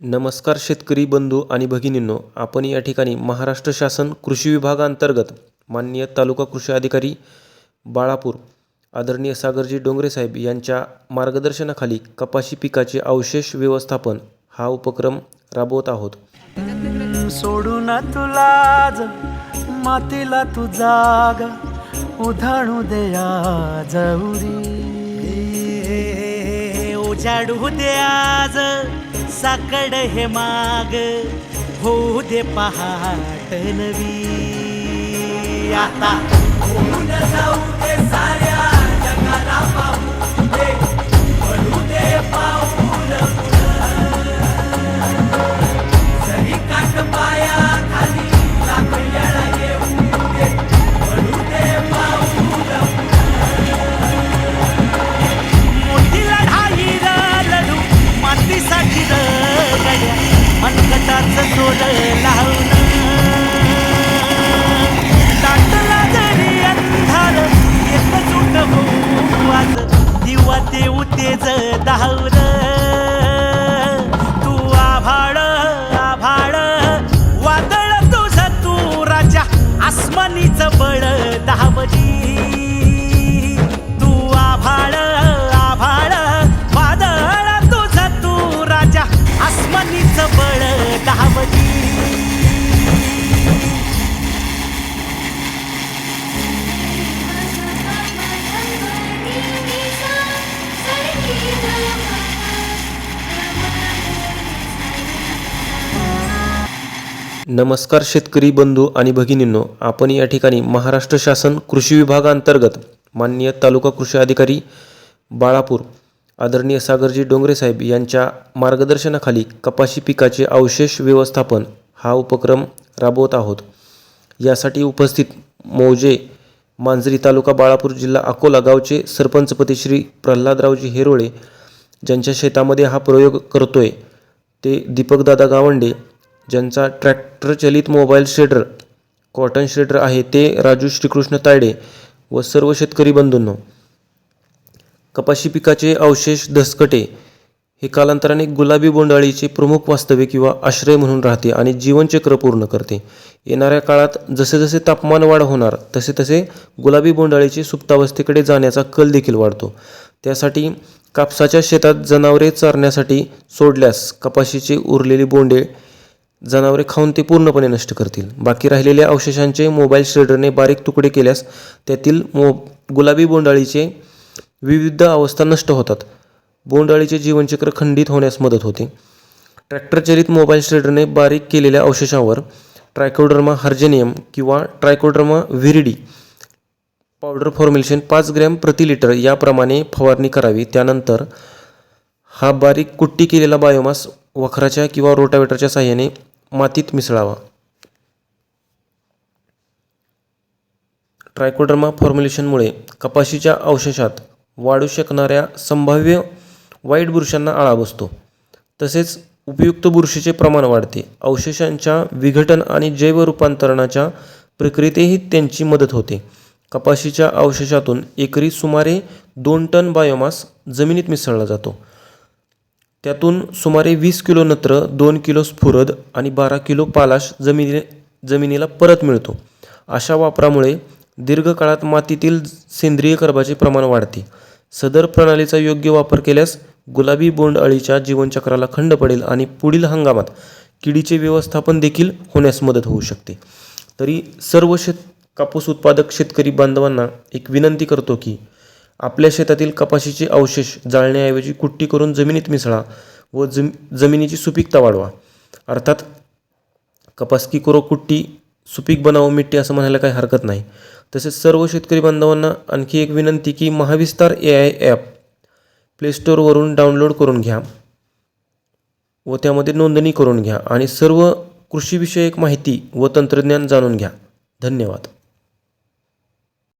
नमस्कार शेतकरी बंधू आणि भगिनींनो आपण या ठिकाणी महाराष्ट्र शासन कृषी विभागांतर्गत माननीय तालुका कृषी अधिकारी बाळापूर आदरणीय सागरजी डोंगरे साहेब यांच्या मार्गदर्शनाखाली कपाशी पिकाचे अवशेष व्यवस्थापन हा उपक्रम राबवत आहोत. सोडून तुला ज मातीला तू जाग उधाणू दे जौरी उजाडू दे दिवसाकड हे माग. होऊ दे पहाट नवी. आता जाऊ दे साऱ्या मनगटाचं सोड लावून दाटला जरी अंधार येत सुट होऊ आज दिवा देऊ तेज धावर नमस्कार शेतकरी बंधू आणि भगिनींनो आपण या ठिकाणी महाराष्ट्र शासन कृषी विभागांतर्गत माननीय तालुका कृषी अधिकारी बाळापूर आदरणीय सागरजी डोंगरे साहेब यांच्या मार्गदर्शनाखाली कपाशी पिकाचे अवशेष व्यवस्थापन हा उपक्रम राबवत आहोत. यासाठी उपस्थित मौजे मांजरी तालुका बाळापूर जिल्हा अकोला गावचे सरपंचपती श्री प्रल्हादरावजी हेरोळे ज्यांच्या शेतामध्ये हा प्रयोग करतोय ते दीपकदादा गावंडे ज्यांचा ट्रॅक्टर चलित मोबाईल शेडर कॉटन शेडर आहे ते राजू श्रीकृष्ण तायडे व सर्व शेतकरी बंधूंनो. कपाशी पिकाचे अवशेष धसकटे हे कालांतराने गुलाबी बोंडाळीचे प्रमुख वास्तव्य किंवा आश्रय म्हणून राहते आणि जीवनचक्र पूर्ण करते. येणाऱ्या काळात जसे जसे तापमान वाढ होणार तसे तसे गुलाबी बोंडाळीचे सुप्तावस्थेकडे जाण्याचा कल देखील वाढतो. त्यासाठी कापसाच्या शेतात जनावरे चरण्यासाठी सोडल्यास कपाशीचे उरलेली बोंडे जनावरे खाऊन ते पूर्णपणे नष्ट करतील. बाकी राहिलेल्या अवशेषांचे मोबाईल श्रेडरने बारीक तुकडे केल्यास त्यातील मो गुलाबी बोंडाळीचे विविध अवस्था नष्ट होतात. बोंडाळीचे जीवनचक्र खंडित होण्यास मदत होते. ट्रॅक्टरचलित मोबाईल श्रेडरने बारीक केलेल्या अवशेषांवर ट्रायकोडर्मा हार्जेनियम किंवा ट्रायकोडर्मा व्हिरिडी पावडर फॉर्म्युलेशन पाच ग्रॅम प्रति लिटर याप्रमाणे फवारणी करावी. त्यानंतर हा बारीक कुट्टी केलेला बायोमास वखराच्या किंवा रोटावेटरच्या साहाय्याने मातीत मिसळावा. ट्रायकोडर्मा फॉर्म्युलेशनमुळे कपाशीच्या अवशेषात वाढू शकणाऱ्या संभाव्य वाईट बुरशांना आळा बसतो. तसेच उपयुक्त बुरशीचे प्रमाण वाढते. अवशेषांच्या विघटन आणि जैव रूपांतरणाच्या प्रक्रियेतही त्यांची मदत होते. कपाशीच्या अवशेषातून एकरी सुमारे दोन टन बायोमास जमिनीत मिसळला जातो. त्यातून सुमारे वीस किलो नत्र दोन किलो स्फुरद आणि बारा किलो पालाश जमिनी जमिनीला परत मिळतो. अशा वापरामुळे दीर्घकाळात मातीतील सेंद्रिय कर्बाचे प्रमाण वाढते. सदर प्रणालीचा योग्य वापर केल्यास गुलाबी बोंडअळीच्या जीवनचक्राला खंड पडेल आणि पुढील हंगामात किडीचे व्यवस्थापन देखील होण्यास मदत होऊ शकते. तरी सर्व शेत कापूस उत्पादक शेतकरी बांधवांना एक विनंती करतो की आपल्या शेतातील कपाशीचे अवशेष जाळण्याऐवजी कुट्टी करून जमिनीत मिसळा व जम जमिनीची सुपीकता वाढवा. अर्थात कपास की करो कुट्टी सुपीक बनावं मिट्टी असं म्हणायला काही हरकत नाही. तसेच सर्व शेतकरी बांधवांना आणखी एक विनंती की महाविस्तार ए आय ॲप प्लेस्टोरवरून डाउनलोड करून घ्या व त्यामध्ये नोंदणी करून घ्या आणि सर्व कृषीविषयक माहिती व तंत्रज्ञान जाणून घ्या. धन्यवाद.